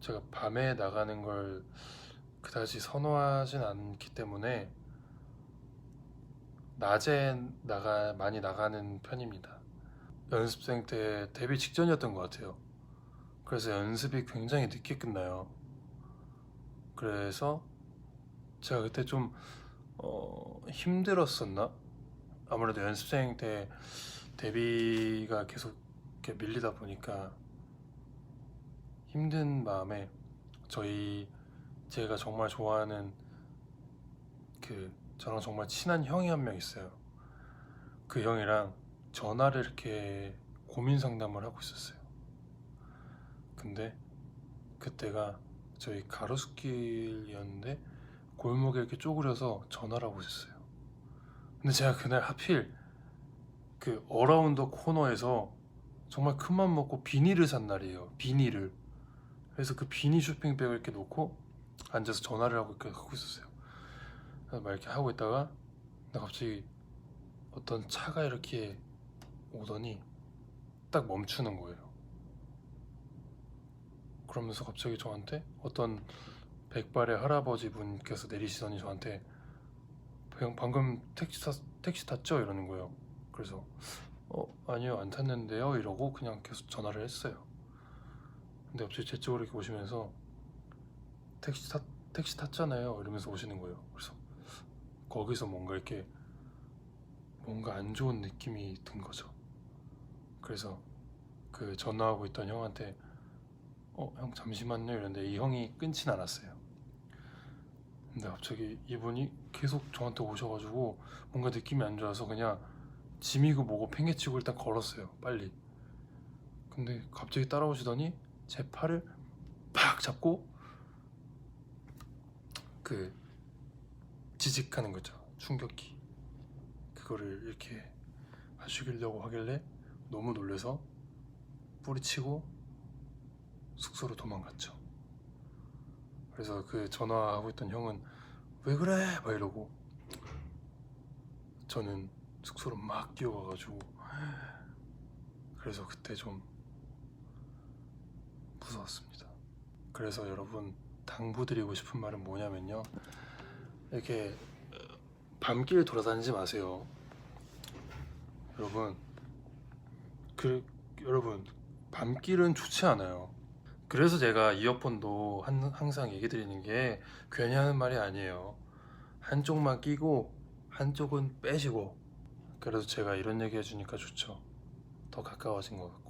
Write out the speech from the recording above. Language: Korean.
제가 밤에 나가는 걸 그다지 선호하진 않기 때문에 낮에 나가 많이 나가는 편입니다. 연습생 때 데뷔 직전이었던 것 같아요. 그래서 연습이 굉장히 늦게 끝나요. 그래서 제가 그때 좀 어, 힘들었었나? 아무래도 연습생 때 데뷔가 계속 밀리다 보니까 힘든 마음에 저희 제가 정말 좋아하는 그 저랑 정말 친한 형이 한 명 있어요. 그 형이랑 전화를 이렇게 고민 상담을 하고 있었어요. 근데 그때가 저희 가로수길이었는데 골목에 이렇게 쪼그려서 전화를 하고 있었어요. 근데 제가 그날 하필 그 어라운더 코너에서 정말 큰맘 먹고 비닐을 산 날이에요. 비닐을. 그래서 그 비닐 쇼핑백을 이렇게 놓고 앉아서 전화를 하고 이렇게 하고 있었어요. 막 이렇게 하고 있다가 나 갑자기 어떤 차가 이렇게 오더니 딱 멈추는 거예요. 그러면서 갑자기 저한테 어떤 백발의 할아버지 분께서 내리시더니 저한테 방- 방금 택시 탔, 택시 탔죠? 이러는 거예요. 그래서 어 아니요 안 탔는데요 이러고 그냥 계속 전화를 했어요. 근데 갑자기 제 쪽으로 이렇게 오시면서 택시 탔 택시 탔잖아요 이러면서 오시는 거예요. 그래서 거기서 뭔가 이렇게 뭔가 안 좋은 느낌이 든 거죠. 그래서 그 전화하고 있던 형한테 어 형 잠시만요 이랬는데 이 형이 끊진 않았어요. 근데 갑자기 이분이 계속 저한테 오셔가지고 뭔가 느낌이 안 좋아서 그냥 짐이고 뭐고 팽개치고 일단 걸었어요 빨리. 근데 갑자기 따라오시더니 제 팔을 팍 잡고 그 지직하는 거죠 충격기 그거를 이렇게 하시려고 하길래 너무 놀래서 뿌리치고 숙소로 도망갔죠. 그래서 그 전화하고 있던 형은 왜 그래? 막 이러고 저는 숙소로 막 뛰어가가지고 그래서 그때 좀 무서웠습니다. 그래서 여러분 당부드리고 싶은 말은 뭐냐면요. 이렇게 밤길 돌아다니지 마세요. 여러분 그 여러분 밤길은 좋지 않아요. 그래서 제가 이어폰도 한- 항상 얘기 드리는 게 괜히 하는 말이 아니에요. 한쪽만 끼고 한쪽은 빼시고 그래도 제가 이런 얘기 해주니까 좋죠. 더 가까워진 것 같고.